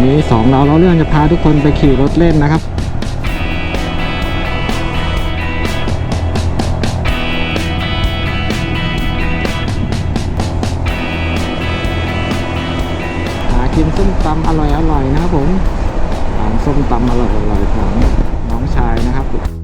วันนี้สองเราเราเรื่องจะพาทุกคนไปขี่รถเล่นนะครับ หากินส้มตำอร่อยอร่อยนะครับผมร้านส้มตำอร่อยอร่อยของน้องชายนะครับ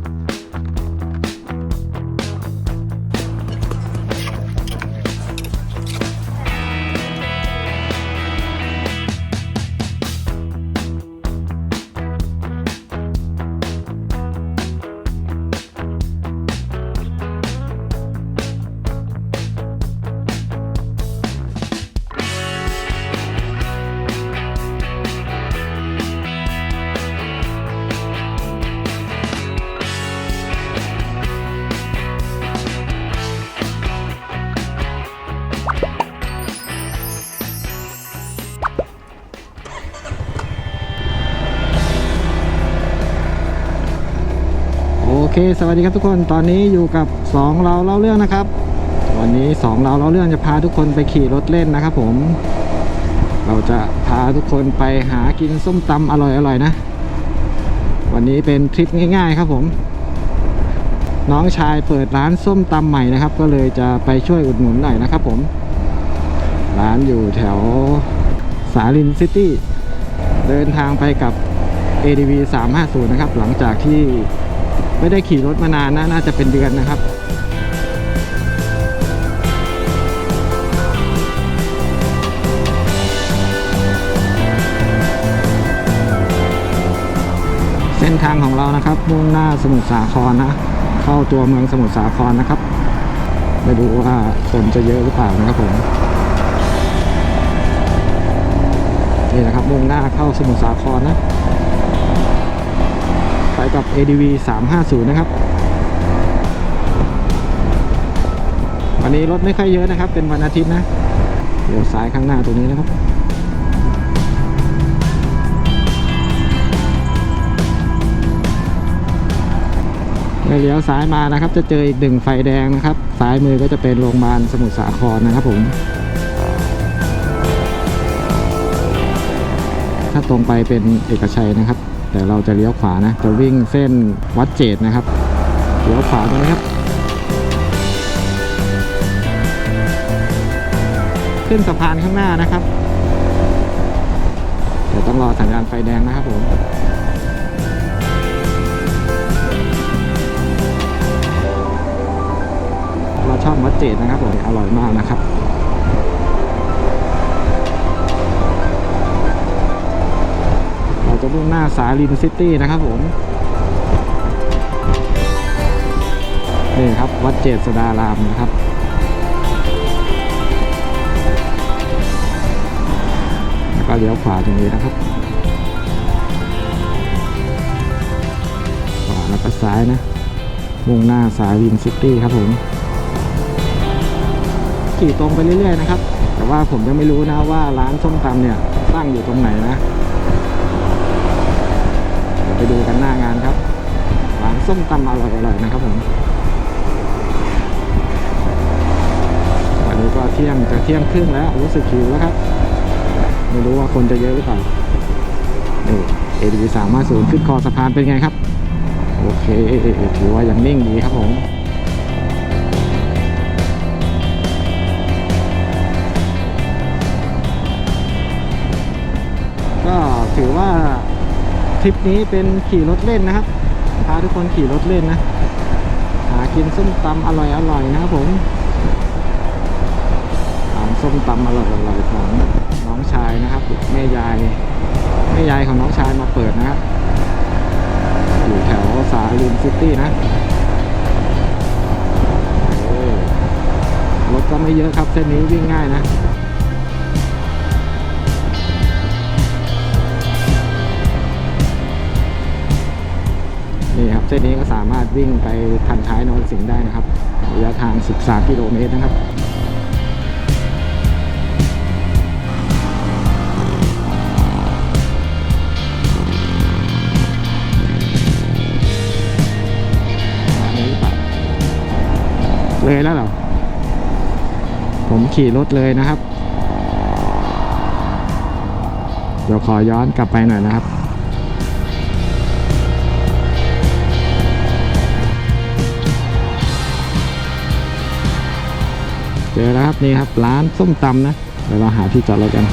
เค สวัสดีครับทุกคน ตอนนี้อยู่กับสองเราเล่าเรื่องนะครับ วันนี้สองเราเล่าเรื่องจะพาทุกคนไปขี่รถเล่นนะครับผม เราจะพาทุกคนไปหากินส้มตำอร่อยๆนะ วันนี้เป็นทริปง่าย ๆ ครับผม น้องชายเปิดร้านส้มตำใหม่นะครับ ก็เลยจะไปช่วยอุดหนุนหน่อยนะครับผม ร้านอยู่แถวสาลินซิตี้ เดินทางไปกับ ADV 350 นะครับ หลังจากที่ ไม่ได้ขี่รถมานานนะน่าจะเป็นเดือนนะครับเส้นทางของเรานะครับมุ่งหน้าสมุทรสาครนะ เข้าตัวเมืองสมุทรสาครนะครับไม่รู้ว่าคนจะเยอะหรือเปล่านะครับผมนี่นะครับมุ่งหน้าเข้าสมุทรสาครนะ ไปกับ ADV 350 นะครับ วันนี้รถไม่ค่อยเยอะนะครับ เป็นวันอาทิตย์นะเดี๋ยวซ้ายข้างหน้าตรงนี้นะครับเลี้ยวซ้ายมานะครับ จะเจออีกหนึ่งไฟแดงนะครับ ซ้ายมือก็จะเป็นโรงพยาบาลสมุทรสาครนะครับผม ถ้าตรงไปเป็นเอกชัยนะครับ แต่เราจะเลี้ยวขวานะ จะวิ่งเส้นวัดเจดนะครับ เลี้ยวขวาตรงนี้ครับ ขึ้นสะพานข้างหน้านะครับ เดี๋ยวต้องรอสัญญาณไฟแดงนะครับผมเราชอบวัดเจดนะครับผมอร่อยมากนะครับ หน้าสาลินซิตี้นะครับผม นี่ครับ วัดเจษฎารามนะครับ แล้วก็เลี้ยวขวาตรงนี้นะครับขวาแล้วก็ซ้ายนะมุ่งหน้าสาลินซิตี้ครับผมขี่ตรงไปเรื่อยๆนะครับ แต่ว่าผมยังไม่รู้นะว่าร้านส้มตำเนี่ยตั้งอยู่ตรงไหนนะ ไปดูกันหน้างานครับร้านส้มตำอร่อยๆนะครับผมวันนี้ก็เที่ยงจะเที่ยงครึ่งแล้วรู้สึกหิวแล้วครับ ไม่รู้ว่าคนจะเยอะหรือเปล่านี่ ADV สามารถศูนย์ขึ้นคอสะพานเป็นไงครับ โอเคถือว่ายังนิ่งดีครับผมก็ถือว่า ทริปนี้เป็นขี่รถเล่นนะครับพาทุกคนขี่รถเล่นนะ หากินส้มตำอร่อยอร่อยนะครับผมร้านส้มตำอร่อยอร่อยของน้องชายนะครับแม่ยายแม่ยายของน้องชายมาเปิดนะครับอยู่แถวสาลินซิตี้นะรถก็ไม่เยอะครับเส้นนี้วิ่งง่ายนะ เส้นนี้ก็สามารถวิ่งไปพันท้ายนรสิงห์ได้นะครับระยะทาง 13 กิโลเมตรนะครับเลยแล้วเหรอ ผมขี่รถเลยนะครับ เดี๋ยวขอย้อนกลับไปหน่อยนะครับ เจอแล้วครับนี่ครับร้านส้มตำนะเดี๋ยวเราหาที่จอดรถกัน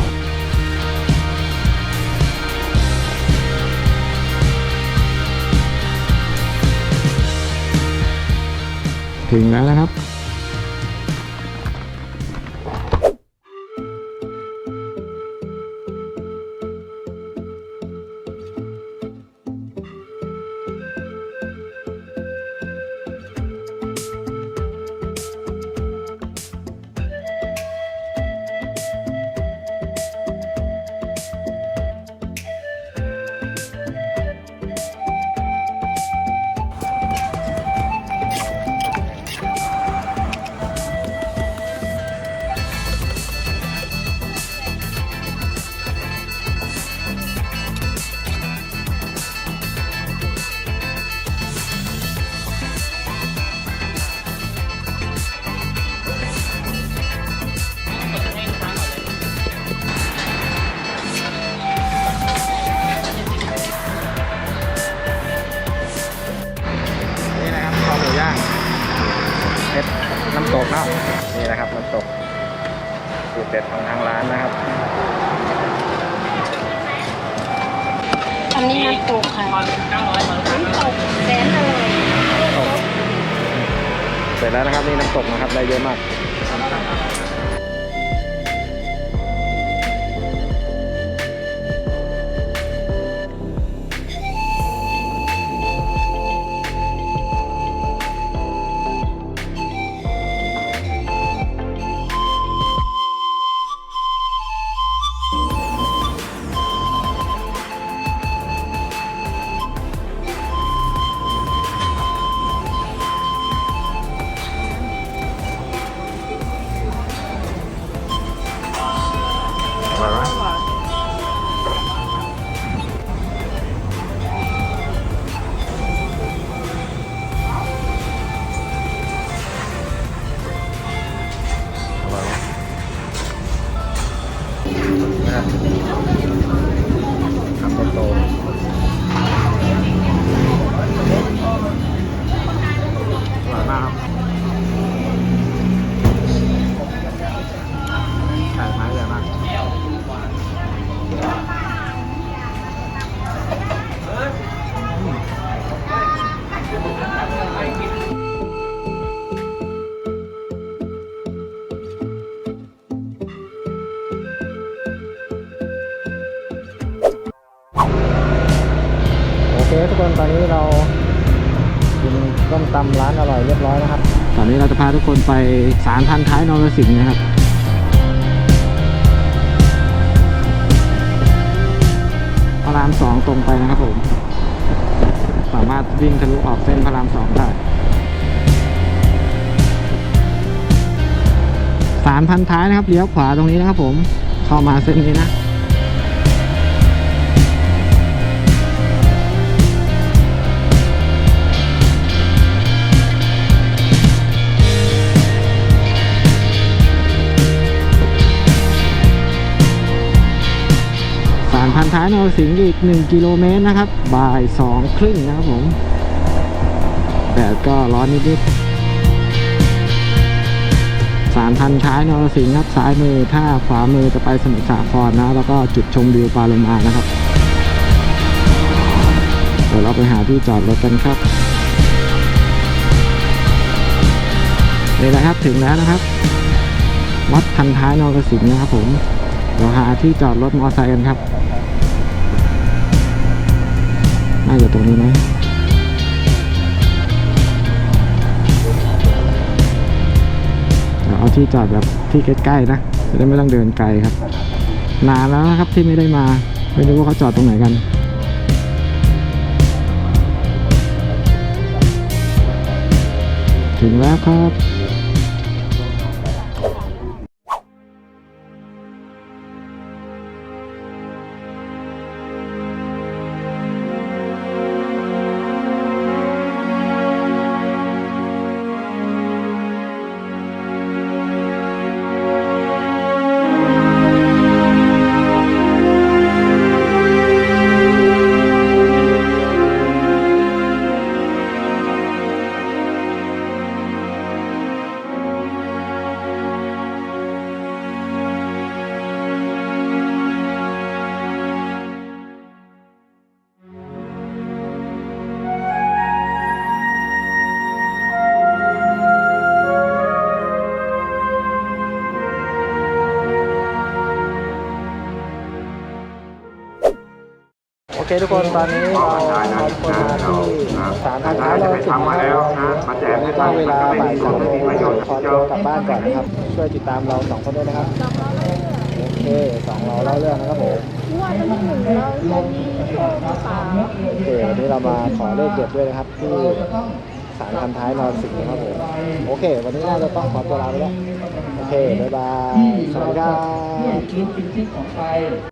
ถึงแล้วนะครับ เนาะนี่นะครับน้ำตกสูตรเด็ดของทางร้านนะครับอันนี้น้ำตกค่ะน้ำตกแสนอร่อยตกเสร็จแล้วนะครับนี่น้ำตกนะครับได้เยอะมาก เคทุกคนตอนนี้เรากินต้มตำร้านอร่อยเรียบร้อยนะครับ ตอนนี้เราจะพาทุกคนไปสารพันท้ายนรสิงห์นะครับพระรามสองตรงไปนะครับผม สามารถวิ่งทะลุออกเส้นพระรามสองได้สารพันท้ายนะครับเลี้ยวขวาตรงนี้นะครับผม เข้ามาเส้นนี้นะ พันท้ายนรสิงห์อีก 1 กิโลเมตรนะครับ บ่ายสองครึ่งนะครับผมแดดก็ร้อนนิดๆสารพันท้ายนรสิงห์ครับซ้ายมือถ้าขวามือจะไปสมุทรสาครนะ แล้วก็จุดชมวิวปาลมานะครับ เดี๋ยวเราไปหาที่จอดรถกันครับนี่แหละครับถึงแล้วนะครับ วัดพันท้ายนรสิงห์นะครับผม เดี๋ยวหาที่จอดรถมอเตอร์ไซค์กันครับ น่าจะตรงนี้ไหมเดี๋ยวเอาที่จอดแบบที่ใกล้ๆนะ จะได้ไม่ต้องเดินไกลครับ นานแล้วนะครับที่ไม่ได้มา ไม่รู้ว่าเขาจอดตรงไหนกันถึงแล้วครับ โอเคทุกคนตอนนี้เราเราทุกคนมาที่ศาลพันท้ายเราถึงแล้ววันนี้ก็เวลาบ่ายสองโมงขอตัวกลับบ้านก่อนนะครับ ช่วยติดตามเราสองคนด้วยนะครับโอเคสองเราเล่าเรื่องนะครับผมว่าจะไม่หนึ่งเราจะมีโชคสามโอเควันนี้เรามาขอเลขเด็ดด้วยนะครับที่ศาลพันท้ายนอนสิงห์นะครับผมโอเค วันนี้น่าจะต้องขอตัวลาไปแล้ว โอเค บ๊ายบาย สวัสดีครับ